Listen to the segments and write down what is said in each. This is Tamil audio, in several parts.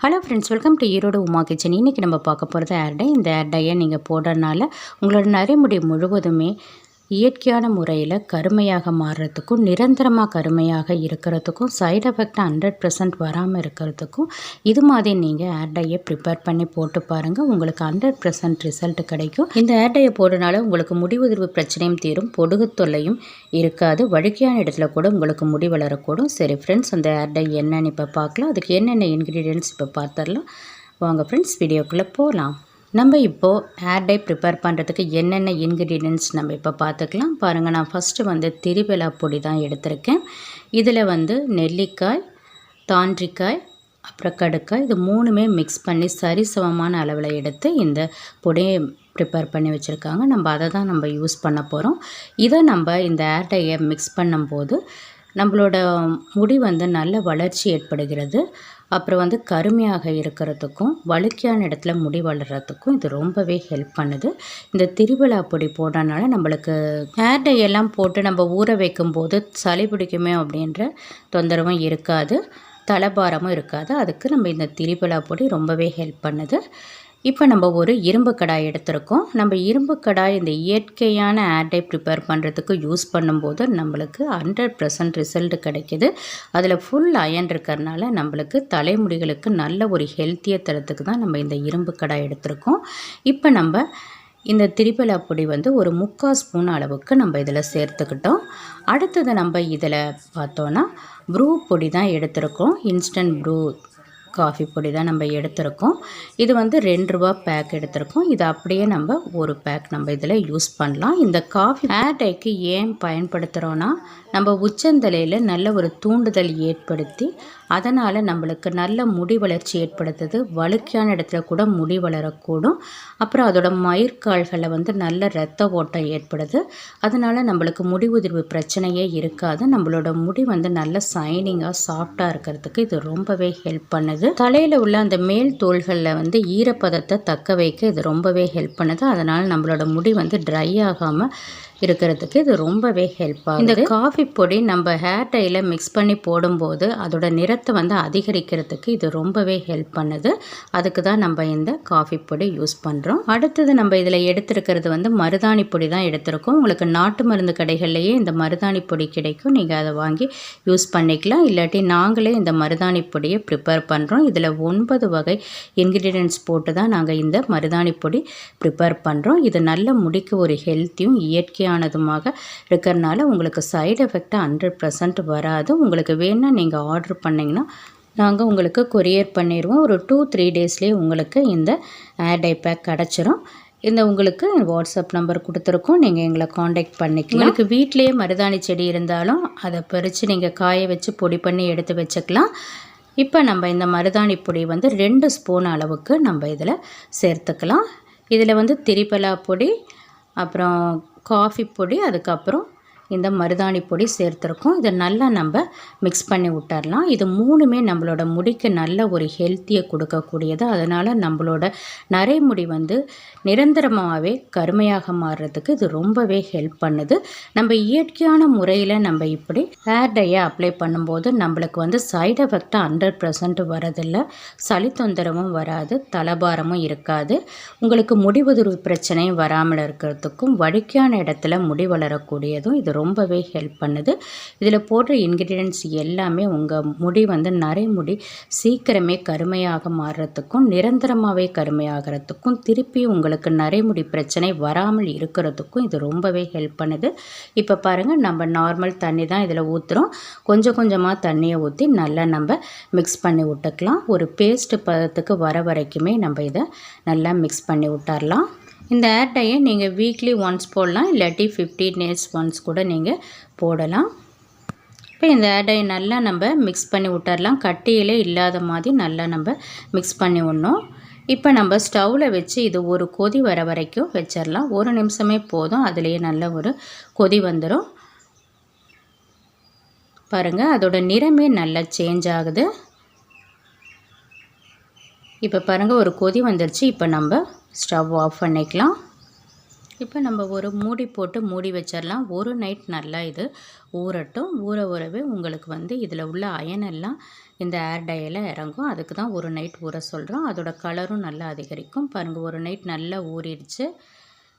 Hello friends welcome to Erode Uma kitchen இன்றைக்கி நம்ம பார்க்க போகிறது ஏர் டை இந்த ஏர் டையை நீங்கள் போடுறதுனால உங்களோட நரைமுடி முழுவதுமே இயற்கையான முறையில் கருமையாக மாறுறதுக்கும் நிரந்தரமாக கருமையாக இருக்கிறதுக்கும் சைடு எஃபெக்ட் ஹண்ட்ரட் பர்சன்ட் வராமல் இருக்கிறதுக்கும் இது மாதிரி நீங்கள் ஏர் டையை ப்ரிப்பேர் பண்ணி போட்டு பாருங்கள் உங்களுக்கு ஹண்ட்ரட் பர்சன்ட் ரிசல்ட் கிடைக்கும். இந்த ஏர் டையை போடுறதுனால உங்களுக்கு முடி உதிர்வு பிரச்சனையும் தீரும் பொடுகு தொல்லையும் இருக்காது. வழுக்கையான இடத்துல கூட உங்களுக்கு முடி வளரக்கூடும். சரி ஃப்ரெண்ட்ஸ் அந்த ஏர் டை என்னன்னு இப்போ பார்க்கலாம். அதுக்கு என்னென்ன இன்க்ரீடியன்ட்ஸ் இப்போ பார்த்துடலாம். வாங்க ஃப்ரெண்ட்ஸ் வீடியோக்குள்ளே போகலாம் நம்ம இப்போது ஏர் டை ப்ரிப்பேர் பண்ணுறதுக்கு என்னென்ன இன்க்ரீடியன்ட்ஸ் நம்ம இப்போ பார்த்துக்கலாம். பாருங்கள் நான் ஃபஸ்ட்டு வந்து திருவிழா பொடி தான் எடுத்திருக்கேன். இதில் வந்து நெல்லிக்காய் தாண்டிக்காய் அப்புறம் கடுக்காய் இது மூணுமே மிக்ஸ் பண்ணி சரிசமமான அளவில் எடுத்து இந்த பொடியை ப்ரிப்பேர் பண்ணி வச்சுருக்காங்க. நம்ம அதை தான் நம்ம யூஸ் பண்ண போகிறோம் இதை நம்ம இந்த ஏர் டையை மிக்ஸ் பண்ணும்போது நம்மளோட முடி வந்து நல்ல வளர்ச்சி ஏற்படுகிறது. அப்புறம் வந்து கருமையாக இருக்கிறதுக்கும் வழுக்கியான இடத்துல முடி வளர்கிறதுக்கும் இது ரொம்பவே ஹெல்ப் பண்ணுது. இந்த திருவிழா பொடி போடுறதுனால நம்மளுக்கு ஹேர் டை எல்லாம் போட்டு நம்ம ஊற வைக்கும்போது சளி பிடிக்குமே அப்படின்ற தொந்தரவும் இருக்காது. தலைபாரமும் இருக்காது. அதுக்கு நம்ம இந்த திரிபலா பொடி ரொம்பவே ஹெல்ப் பண்ணுது. இப்போ நம்ம ஒரு இரும்பு கடாய் எடுத்திருக்கோம். நம்ம இரும்பு கடாய் இந்த இயற்கையான ஆட்டை ப்ரிப்பேர் பண்ணுறதுக்கு யூஸ் பண்ணும்போது நம்மளுக்கு ஹண்ட்ரட் பர்சன்ட் ரிசல்ட் கிடைக்கிது. அதில் ஃபுல் அயன் இருக்கிறதுனால நம்மளுக்கு தலைமுடிகளுக்கு நல்ல ஒரு ஹெல்த்தியை தரத்துக்கு தான் நம்ம இந்த இரும்பு கடாய் எடுத்திருக்கோம். இப்போ நம்ம இந்த திரிபலா பொடி வந்து ஒரு முக்கால் ஸ்பூன் அளவுக்கு நம்ம இதில் சேர்த்துக்கிட்டோம். அடுத்தது நம்ம இதில் பார்த்தோன்னா ப்ரூ பொடி தான் எடுத்திருக்கோம். இன்ஸ்டன்ட் ப்ரூ காஃபி பொடி தான் நம்ம எடுத்திருக்கோம். இது வந்து ரெண்டு ரூபா பேக் எடுத்திருக்கோம். இது அப்படியே நம்ம ஒரு பேக் நம்ம இதில் யூஸ் பண்ணலாம். இந்த காஃபி டேக்கு ஏன் பயன்படுத்துகிறோன்னா நம்ம உச்சந்தலையில் நல்ல ஒரு தூண்டுதல் ஏற்படுத்தி அதனால் நம்மளுக்கு நல்ல முடி வளர்ச்சி ஏற்படுத்துது. வழுக்கையான இடத்துல கூட முடி வளரக்கூடும். அப்புறம் அதோட மயிர்கால்களில் வந்து நல்ல ரத்த ஓட்டம் ஏற்படுது. அதனால் நம்மளுக்கு முடி உதிர்வு பிரச்சனையே இருக்காது. நம்மளோட முடி வந்து நல்ல சைனிங்காக சாஃப்டாக இருக்கிறதுக்கு இது ரொம்பவே ஹெல்ப் பண்ணுது. தலையில் உள்ள அந்த மேல் தோள்களில் வந்து ஈரப்பதத்தை தக்க வைக்க இது ரொம்பவே ஹெல்ப் பண்ணுது. அதனால் நம்மளோட முடி வந்து ட்ரை ஆகாமல் இருக்கிறதுக்கு இது ரொம்பவே ஹெல்ப் ஆகும் இந்த காஃபி பொடி நம்ம ஹேர் டையில் மிக்ஸ் பண்ணி போடும்போது அதோட நிறத்தை வந்து அதிகரிக்கிறதுக்கு இது ரொம்பவே ஹெல்ப் பண்ணுது. அதுக்கு தான் நம்ம இந்த காஃபி பொடி யூஸ் பண்ணுறோம் அடுத்தது நம்ம இதில் எடுத்துருக்கிறது வந்து மருதாணி பொடி தான் எடுத்திருக்கோம். உங்களுக்கு நாட்டு மருந்து கடைகள்லேயே இந்த மருதாணி பொடி கிடைக்கும். நீங்கள் அதை வாங்கி யூஸ் பண்ணிக்கலாம். இல்லாட்டி நாங்களே இந்த மருதாணி பொடியை ப்ரிப்பேர் பண்ணுறோம் இதில் ஒன்பது வகை இன்க்ரீடியன்ட்ஸ் போட்டு தான் நாங்கள் இந்த மருதாணி பொடி ப்ரிப்பேர் பண்ணுறோம் இது நல்ல முடிக்கு ஒரு ஹெல்த்தியும் இயற்கையானதுமாக இருக்கிறனால உங்களுக்கு சைடு எஃபெக்டாக ஹண்ட்ரட் பர்சன்ட் வராது. உங்களுக்கு வேணால் நீங்கள் ஆர்டர் பண்ணிங்கன்னா நாங்கள் உங்களுக்கு கொரியர் பண்ணிடுவோம் ஒரு டூ த்ரீ டேஸ்லேயே உங்களுக்கு இந்த ஏர் டை பேக் கிடச்சிரும். இந்த உங்களுக்கு வாட்ஸ்அப் நம்பர் கொடுத்துருக்கோம். நீங்கள் எங்களை காண்டாக்ட் பண்ணிக்கலாம். உங்களுக்கு வீட்லேயே மருதாணி செடி இருந்தாலும் அதை பறித்து நீங்கள் காய வச்சு பொடி பண்ணி எடுத்து வச்சுக்கலாம். இப்போ நம்ம இந்த மருதாணி பொடி வந்து ரெண்டு ஸ்பூன் அளவுக்கு நம்ம இதில் சேர்த்துக்கலாம். இதில் வந்து திரிபலா பொடி அப்புறம் காஃபி பொடி அதுக்கப்புறம் இந்த மருதாணி பொடி சேர்த்துருக்கோம். இதை நல்லா நம்ம மிக்ஸ் பண்ணி விட்டுறலாம். இது மூணுமே நம்மளோட முடிக்கு நல்ல ஒரு ஹெல்த்தியை கொடுக்கக்கூடியது. அதனால் நம்மளோட நரைமுடி வந்து நிரந்தரமாகவே கருமையாக மாறுறதுக்கு இது ரொம்பவே ஹெல்ப் பண்ணுது. நம்ம இயற்கையான முறையில் நம்ம இப்படி ஹேர் டையை அப்ளை பண்ணும்போது நம்மளுக்கு வந்து சைடு எஃபெக்டாக ஹண்ட்ரட் பர்சன்ட் வரதில்லை. சளி தொந்தரவும் வராது தலபாரமும் இருக்காது. உங்களுக்கு முடிவுதிர்வு பிரச்சனையும் வராமல் இருக்கிறதுக்கும் வழுக்கையான இடத்துல முடி வளரக்கூடியதும் இது ரொம்பவே ஹெல்ப் பண்ணுது. இதில் போடுற இன்க்ரீடியன்ட்ஸ் எல்லாமே உங்கள் முடி வந்து நரைமுடி சீக்கிரமே கருமையாக மாறுறதுக்கும் நிரந்தரமாகவே கருமையாகிறதுக்கும் திருப்பி உங்களுக்கு நரைமுடி பிரச்சனை வராமல் இருக்கிறதுக்கும் இது ரொம்பவே ஹெல்ப் பண்ணுது. இப்போ பாருங்கள் நம்ம நார்மல் தண்ணி தான் இதில் ஊற்றுறோம் கொஞ்சம் கொஞ்சமாக தண்ணியை ஊற்றி நல்லா நம்ம மிக்ஸ் பண்ணி விட்டுக்கலாம். ஒரு பேஸ்ட் பதத்துக்கு வர வரைக்குமே நம்ம இதை நல்லா மிக்ஸ் பண்ணி விட்டுறலாம். இந்த ஏர் டையை நீங்கள் வீக்லி ஒன்ஸ் போடலாம் இல்லாட்டி ஃபிஃப்டீன் டேஸ் ஒன்ஸ் கூட நீங்கள் போடலாம். இப்போ இந்த ஏர் நல்லா நம்ம மிக்ஸ் பண்ணி விட்டுறலாம். கட்டியிலே இல்லாத மாதிரி நல்லா நம்ம மிக்ஸ் பண்ணி விடணும். இப்போ நம்ம ஸ்டவ்வில் வச்சு இது ஒரு கொதி வர வரைக்கும் வச்சிடலாம் ஒரு நிமிஷமே போதும். அதுலேயே நல்ல ஒரு கொதி வந்துடும் பாருங்கள் அதோட நிறமே நல்லா சேஞ்ச் ஆகுது. இப்போ பாருங்கள் ஒரு கொதி வந்துருச்சு. இப்போ நம்ம ஸ்டவ் ஆஃப் பண்ணிக்கலாம். இப்போ நம்ம ஒரு மூடி போட்டு மூடி வச்சிடலாம். ஒரு நைட் நல்லா இது ஊறட்டும். ஊற ஊறவே உங்களுக்கு வந்து இதில் உள்ள அயன் எல்லாம் இந்த ஏர் டையில் இறங்கும். அதுக்கு தான் ஒரு நைட் ஊற சொல்கிறோம் அதோட கலரும் நல்லா அதிகரிக்கும். பாருங்கள் ஒரு நைட் நல்லா ஊறிடுச்சு.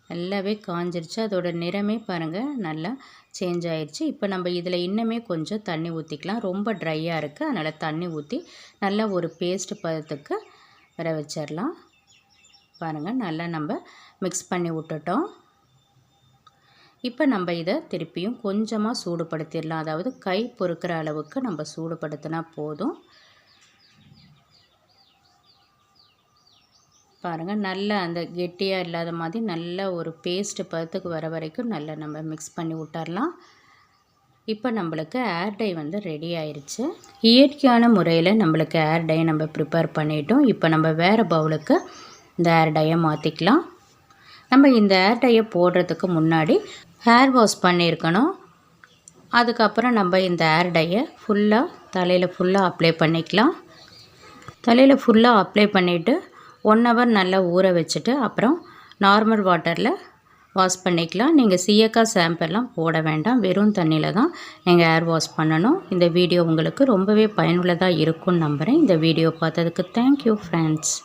நல்லாவே காஞ்சிருச்சு. அதோட நிறமே பாருங்கள் நல்லா சேஞ்ச் ஆயிடுச்சு இப்போ நம்ம இதில் இன்னுமே கொஞ்சம் தண்ணி ஊற்றிக்கலாம் ரொம்ப ட்ரையாக இருக்குது அதனால் தண்ணி ஊற்றி நல்லா ஒரு பேஸ்ட் பதத்துக்கு வர வச்சிடலாம். பாருங்கள் நல்லா நம்ம மிக்ஸ் பண்ணி விட்டுட்டோம். இப்போ நம்ம இதை திருப்பியும் கொஞ்சமாக சூடுபடுத்திடலாம். அதாவது கை பொறுக்கிற அளவுக்கு நம்ம சூடுபடுத்தினா போதும். பாருங்கள் நல்லா அந்த கெட்டியாக இல்லாத மாதிரி நல்ல ஒரு பேஸ்ட்டு பதத்துக்கு வர வரைக்கும் நல்லா நம்ம மிக்ஸ் பண்ணி விட்டுறலாம் இப்போ நம்மளுக்கு ஏர் டை வந்து ரெடி ஆயிடுச்சு இயற்கையான முறையில் நம்மளுக்கு ஏர் டை நம்ம ப்ரிப்பேர் பண்ணிட்டோம். இப்போ நம்ம வேறு பவுலுக்கு இந்த ஏர் டையை மாற்றிக்கலாம் நம்ம இந்த ஏர் டையை போடுறதுக்கு முன்னாடி ஹேர் வாஷ் பண்ணியிருக்கணும். அதுக்கப்புறம் நம்ம இந்த ஏர் டையை ஃபுல்லாக தலையில் ஃபுல்லாக அப்ளை பண்ணிக்கலாம். தலையில் ஃபுல்லாக அப்ளை பண்ணிவிட்டு ஒன் ஹவர் நல்லா ஊற வச்சுட்டு அப்புறம் நார்மல் வாட்டரில் வாஷ் பண்ணிக்கலாம். நீங்கள் சீயக்காய் ஷாம்பெல்லாம் போட வேண்டாம். வெறும் தண்ணியில் தான் நீங்கள் ஏர் வாஷ் பண்ணணும். இந்த வீடியோ உங்களுக்கு ரொம்பவே பயனுள்ளதாக இருக்கும்னு நம்புகிறேன் இந்த வீடியோ பார்த்ததுக்கு தேங்க்யூ ஃப்ரெண்ட்ஸ்